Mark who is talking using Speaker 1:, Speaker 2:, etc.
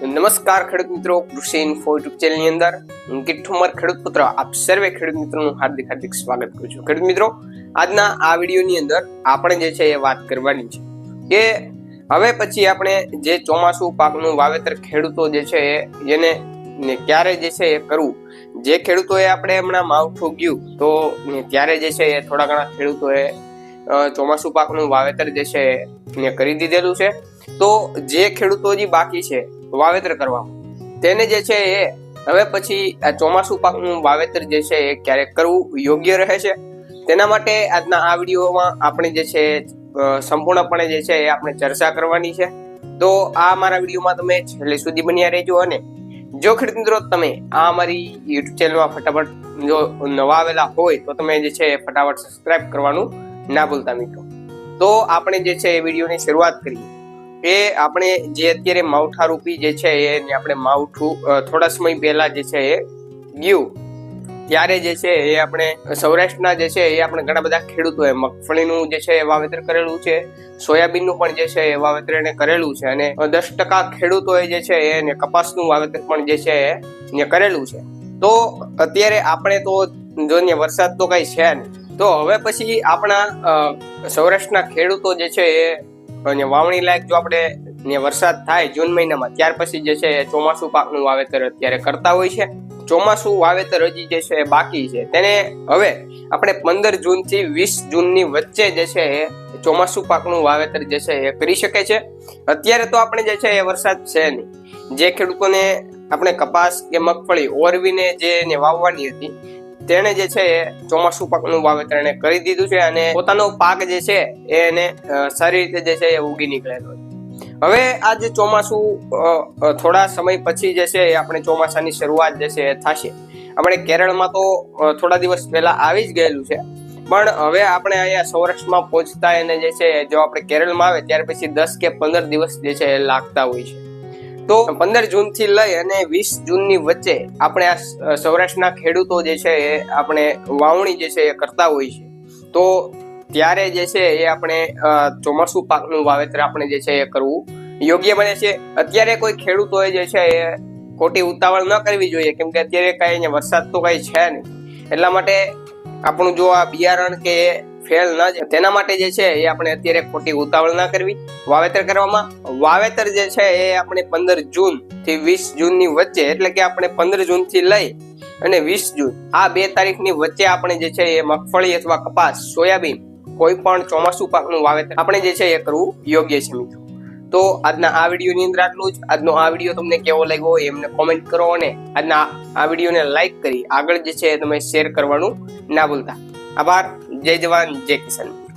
Speaker 1: નમસ્કાર ખેડૂત મિત્રો, કૃષિ ઇન્ફો યુટ્યુબ ચેનલની અંદર હું કિઠુમર ખેડૂત પુત્ર, આપ સર્વે ખેડૂત મિત્રોનું હાર્દિક હાર્દિક સ્વાગત કરું છું. ખેડૂત મિત્રો, આજના આ વિડીયોની અંદર આપણે જે છે એ વાત કરવાની છે કે હવે પછી આપણે જે ચોમાસું પાકનું વાવેતર ખેડૂતો જે છે એને ને ક્યારે જે છે એ કરવું, જે ખેડૂતોએ આપણે હમણાં માવઠું ગયું તો ત્યારે જે છે એ થોડા ઘણા ખેડૂતોએ ચોમાસું પાકનું વાવેતર જે છે ને કરી દીધેલું છે. તો જે ખેડૂતો હજી બાકી છે વાવેતર કરવામાં તેને જે છે એ હવે પછી આ ચોમાસું પાકનું વાવેતર જે છે એ ક્યારેક કરવું યોગ્ય રહે છે. તેના માટે આજના આ વિડીયોમાં આપણે જે છે સંપૂર્ણપણે જે છે એ આપણે ચર્ચા કરવાની છે. તો આ મારા વિડીયોમાં તમે છેલ્લે સુધી બન્યા રહેજો અને જો ખેડૂત મિત્રો તમે આ અમારી યુટ્યુબ ચેનલમાં ફટાફટ જો નવા આવેલા હોય તો તમે જે છે ફટાફટ સબસ્ક્રાઇબ કરવાનું ના ભૂલતા મિત્રો. તો આપણે જે છે એ વિડીયોની શરૂઆત કરીએ. એ આપણે જે અત્યારે માવઠા રૂપી જે છે એ આપણે માવઠું થોડા સમય પહેલા જે છે એ ગયું. ત્યારે જે છે એ આપણે સૌરાષ્ટ્રના જે છે એ આપણે ઘણા બધા ખેડૂતોએ મગફળીનું જે છે એ વાવેતર કરેલું છે, સોયાબીનનું પણ જે છે એ વાવેતર એને કરેલું છે અને દસ ટકા ખેડૂતોએ જે છે એને કપાસનું વાવેતર પણ જે છે એ કરેલું છે. તો અત્યારે આપણે તો જો ને વરસાદ તો કઈ છે નહીં. તો હવે પછી આપણા સૌરાષ્ટ્રના ખેડૂતો જે છે એ અને વાવણી લાયક જો આપણે ને વરસાદ થાય જૂન મહિનામાં, ત્યાર પછી જે છે ચોમાસું પાકનું વાવેતર અત્યારે કરતા હોય છે. ચોમાસું વાવેતર હજી જે છે બાકી છે. તેને હવે આપણે પંદર જૂનથી વીસ જૂનની વચ્ચે જે છે એ ચોમાસું પાકનું વાવેતર જે છે એ કરી શકે છે. અત્યારે તો આપણે જે છે એ વરસાદ છે નહીં. જે ખેડૂતોને આપણે કપાસ કે મગફળી ઓરવીને જે વાવવાની હતી તેણે જે છે એ ચોમાસું પાકનું વાવેતર એને કરી દીધું છે અને પોતાનો પાક જે છે એને સારી રીતે જે છે એ ઉગી નીકળેલો હવે આ જે ચોમાસું થોડા સમય પછી જે છે આપણે ચોમાસાની શરૂઆત જે છે એ થશે. આપણે કેરળમાં તો થોડા દિવસ પહેલા આવી જ ગયેલું છે. પણ હવે આપણે અહીંયા સૌરાષ્ટ્રમાં પહોંચતા એને જે છે જો આપણે કેરળમાં આવે ત્યાર પછી દસ કે પંદર દિવસ જે છે એ લાગતા હોય છે. તો પંદર જૂનથી લઈ અને વીસ જૂનની વચ્ચે આપણે આ સૌરાષ્ટ્રના ખેડૂતો જે છે એ આપણે વાવણી જે છે એ કરતા હોય છે. તો ત્યારે જે છે એ આપણે ચોમાસું પાકનું વાવેતર આપણે જે છે એ કરવું યોગ્ય બને છે. અત્યારે કોઈ ખેડૂતોએ જે છે એ ખોટી ઉતાવળ ન કરવી જોઈએ, કેમ કે અત્યારે કઈ વરસાદ તો કઈ છે નહીં. એટલા માટે આપણું જો આ બિયારણ કે ફેલ ન જાય તેના માટે જે છે એ આપણે અત્યારે ખોટી ઉતાવળ ના કરવી. વાવેતર કરવામાં વાવેતર જે છે એ આપણે પંદર જૂનથી વીસ જૂનની વચ્ચે, એટલે કે આપણે પંદર જૂનથી લઈ અને વીસ જૂન. આ બે તારીખની વચ્ચે આપણે જે છે એ મગફળી અથવા કપાસ, સોયાબીન, કોઈ પણ ચોમાસું પાકનું વાવેતર આપણે જે છે એ કરવું યોગ્ય છે મિત્રો. તો આજના આ વિડીયોની અંદર આટલું જ. આજનો આ વીડિયો તમને કેવો લાગ્યો એમને કોમેન્ટ કરો અને આજના આ વિડીયોને લાઈક કરી આગળ જે છે તમે શેર કરવાનું ના ભૂલતા. આભાર. જય જવાન જય કિસાન.